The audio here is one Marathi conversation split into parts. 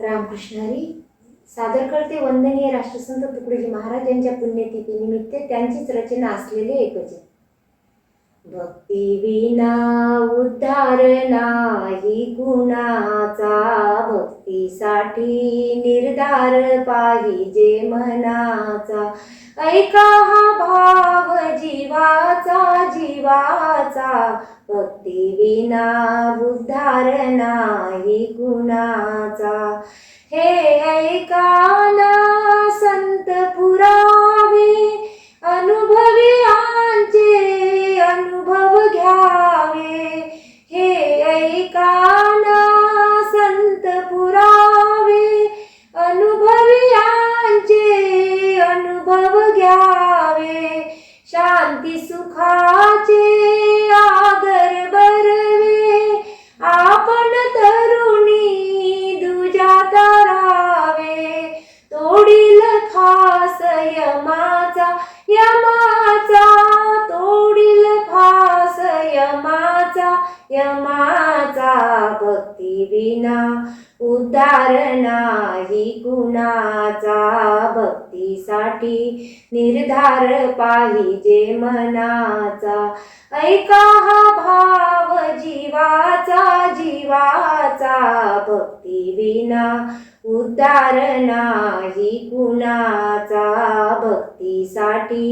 रामकृष्णारी सादर करते वंदनीय राष्ट्रसंत तुकडोजी महाराज यांच्या पुण्यतिथीनिमित्त त्यांचीच रचना असलेले एकच. भक्ती विना उद्धार नाही गुणाचा भक्तीसाठी निर्धार पाहिजे मनाचा. ऐका हा भाव जीवाचा जीवाचा. भक्ती विना उद्धार नाही गुणाचा हे ऐका यमाचा भक्ती विना उद्धार नाही कुणाचा भक्तीसाठी निर्धार पाहिजे मनाचा. ऐका हा भाव जीवाचा जीवाचा भक्ती विना उद्धार नाही कुणाचा. भक्तीसाठी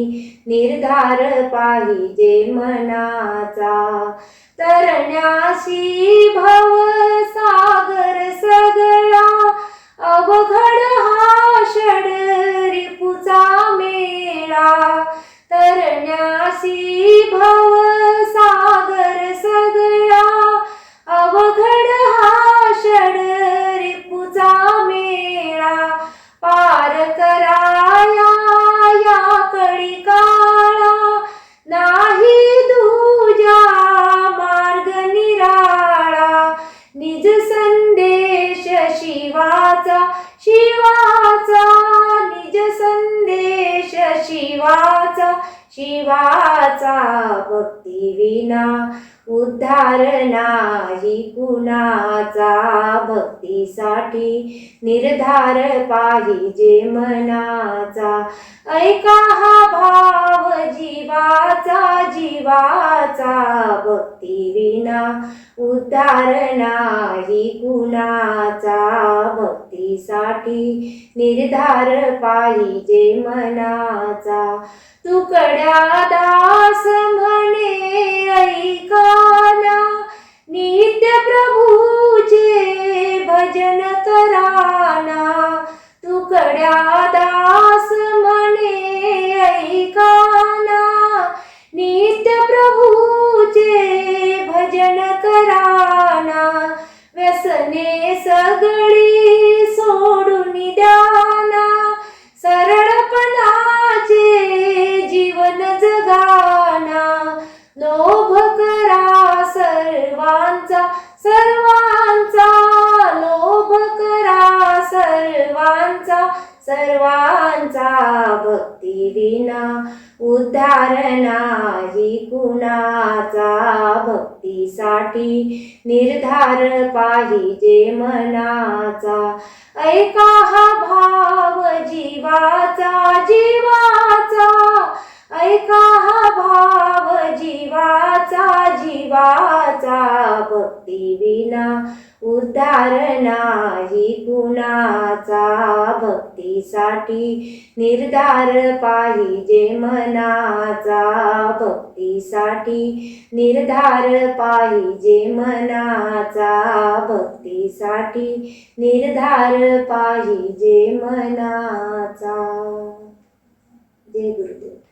निर्धार पाहिजे मनाचा. तरण्याशी भव सागर सगळा अवघड हा षड रिपुचा मेळा. तरण्याशी भव शिवाचा शिवाचा भक्ती विना उद्धार नाही कुणाचा. भक्तीसाठी निर्धार पाहिजे मनाचा. ऐका हा भाव जीवाचा जीवाचा भक्ती विना उद्धार नाही कुणाचा? भक्तीसाठी निर्धार पाहिजे मनाचा. तुकड्या दास म्हणे ऐकाना. नित्य प्रभूचे भजन कराना. तुकड्या सगळी सोडून द्याना सरळपणाचे जीवन जगाना. लोभ करा सर्वांचा. सर्व सर्वांचा भक्ती विना उद्धार नाही कुणाचा. भक्तीसाठी निर्धार पाहिजे मनाचा. ऐका हा भाव जीवाचा जीवाचा. ऐका देवाचा भक्ती विना उद्धार नाही कुणाचा. भक्तीसाठी निर्धार पाहिजे मनाचा. भक्तीसाठी निर्धार पाहिजे मनाचा. भक्तीसाठी निर्धार पाहिजे मनाचा. जय गुरुदेव.